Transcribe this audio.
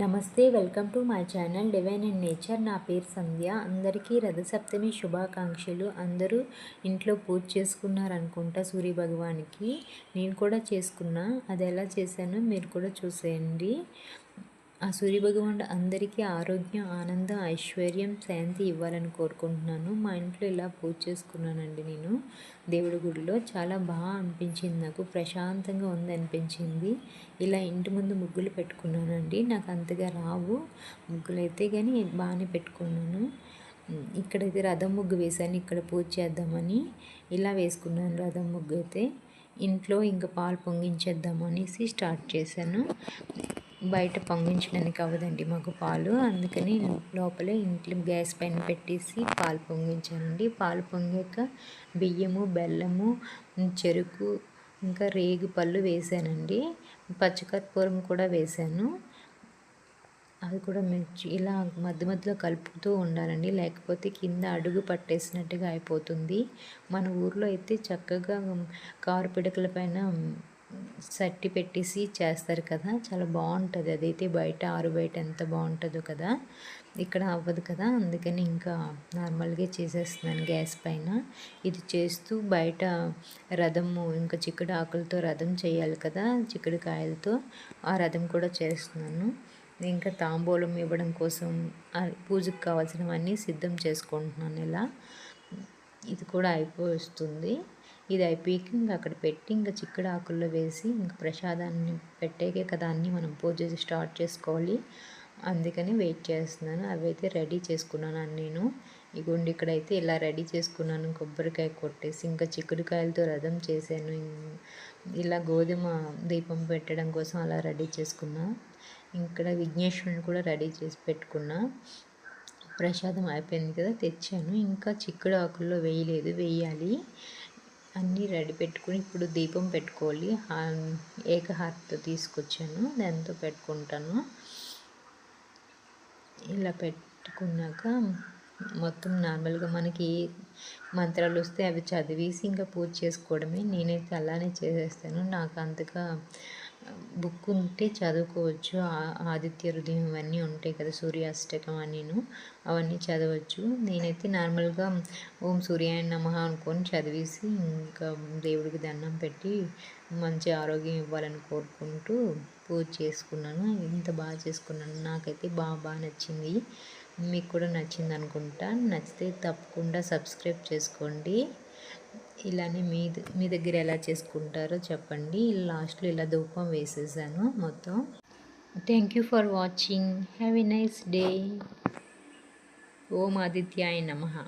నమస్తే welcome to my channel divine and nature. నా పేరు సంధ్య. అందరికీ రథసప్తమి శుభాకాంక్షలు. అందరూ ఇంట్లో పూజ చేసుకున్నారనుకుంటా సూర్య భగవానికి నేను కూడా చేసుకున్నా. అది ఎలా చేశానో మీరు కూడా చూసేయండి. ఆ సూర్యభగవానుడు అందరికీ ఆరోగ్యం ఆనందం ఐశ్వర్యం శాంతి ఇవ్వాలని కోరుకుంటున్నాను. మా ఇంట్లో ఇలా పూజ చేసుకున్నానండి నేను. దేవుడి గుడిలో చాలా బాగా అనిపించింది నాకు. ప్రశాంతంగా ఉంది అనిపించింది. ఇలా ఇంటి ముందు ముగ్గులు పెట్టుకున్నానండి. నాకు అంతగా రావు. ముగ్గులు అయితే కానీ బాగానే పెట్టుకున్నాను ఇక్కడైతే రథం ముగ్గు వేశాను. ఇక్కడ పూజ చేద్దామని. ఇలా వేసుకున్నాను రథం ముగ్గు అయితే. ఇంట్లో ఇంకా పాలు పొంగించేద్దాం అనేసి స్టార్ట్ చేశాను. బయట పొంగించడానికి అవ్వదండి మాకు పాలు. అందుకని లోపలే ఇంట్లో గ్యాస్ పైన పెట్టేసి పాలు పొంగించానండి పాలు పొంగాక బియ్యము బెల్లము చెరుకు ఇంకా రేగు పళ్ళు వేసానండి. పచ్చకర్పూరం కూడా వేసాను. అది కూడా మిర్చి ఇలా మధ్య మధ్యలో కలుపుతూ ఉండాలండి. లేకపోతే కింద అడుగు పట్టేసినట్టుగా అయిపోతుంది. మన ఊర్లో అయితే చక్కగా కారు పిడకల పైన సట్టి పెట్టేసి చేస్తారు కదా. చాలా బాగుంటుంది. అదైతే బయట ఆరు బయట ఎంత బాగుంటుందో కదా. ఇక్కడ అవ్వదు కదా. అందుకని ఇంకా నార్మల్గా చేసేస్తున్నాను గ్యాస్ పైన. ఇది చేస్తూ బయట రథము ఇంకా చిక్కుడు ఆకులతో రథం చేయాలి కదా చిక్కుడు కాయలతో. ఆ రథం కూడా చేస్తున్నాను. ఇంకా తాంబూలం ఇవ్వడం కోసం పూజకు కావాల్సినవన్నీ సిద్ధం చేసుకుంటున్నాను ఇలా. ఇది కూడా అయిపోతుంది ఇది అయిపోయి ఇంకా అక్కడ పెట్టి ఇంకా చిక్కుడు ఆకుల్లో వేసి ఇంకా ప్రసాదాన్ని పెట్టేకే కదా అన్నీ మనం పూజ స్టార్ట్ చేసుకోవాలి. అందుకని వెయిట్ చేస్తున్నాను. అవైతే రెడీ చేసుకున్నాను నేను. ఇగోండి ఇక్కడైతే ఇలా రెడీ చేసుకున్నాను. కొబ్బరికాయ కొట్టేసి ఇంకా చిక్కుడుకాయలతో రథం చేశాను. ఇలా గోధుమ దీపం పెట్టడం కోసం అలా రెడీ చేసుకున్నా. ఇక్కడ విఘ్నేశ్వరుని కూడా రెడీ చేసి పెట్టుకున్నా. ప్రసాదం అయిపోయింది కదా తెచ్చాను. ఇంకా చిక్కుడు ఆకుల్లో వేయలేదు. వేయాలి. అన్నీ రెడీ పెట్టుకుని ఇప్పుడు దీపం పెట్టుకోవాలి. ఏకహారతో తీసుకొచ్చాను. దాంతో పెట్టుకుంటాను. ఇలా పెట్టుకున్నాక మొత్తం నార్మల్గా మనకి మంత్రాలు వస్తే అవి చదివేసి ఇంకా పూజ చేసుకోవడమే. నేనైతే అలానే చేసేస్తాను. నాకు అంతగా బుక్ ఉంటే చదువుకోవచ్చు. ఆదిత్య హృదయం ఇవన్నీ ఉంటాయి కదా సూర్యాష్టకం అనిను అవన్నీ చదవచ్చు. నేనైతే నార్మల్గా ఓం సూర్యాయ నమ అనుకొని చదివేసి ఇంకా దేవుడికి దండం పెట్టి మంచి ఆరోగ్యం ఇవ్వాలని కోరుకుంటూ పూజ చేసుకున్నాను. ఇంత బాగా చేసుకున్నాను. నాకైతే బాగా బాగా నచ్చింది. మీకు కూడా నచ్చింది అనుకుంటా నచ్చితే తప్పకుండా సబ్స్క్రైబ్ చేసుకోండి. ఇలానే మీ మీ దగ్గర ఎలా చేసుకుంటారో చెప్పండి. లాస్ట్లో ఇలా ధూపం వేసేసాను మొత్తం. Thank you for watching have a nice day ఓం ఆదిత్యాయ నమ.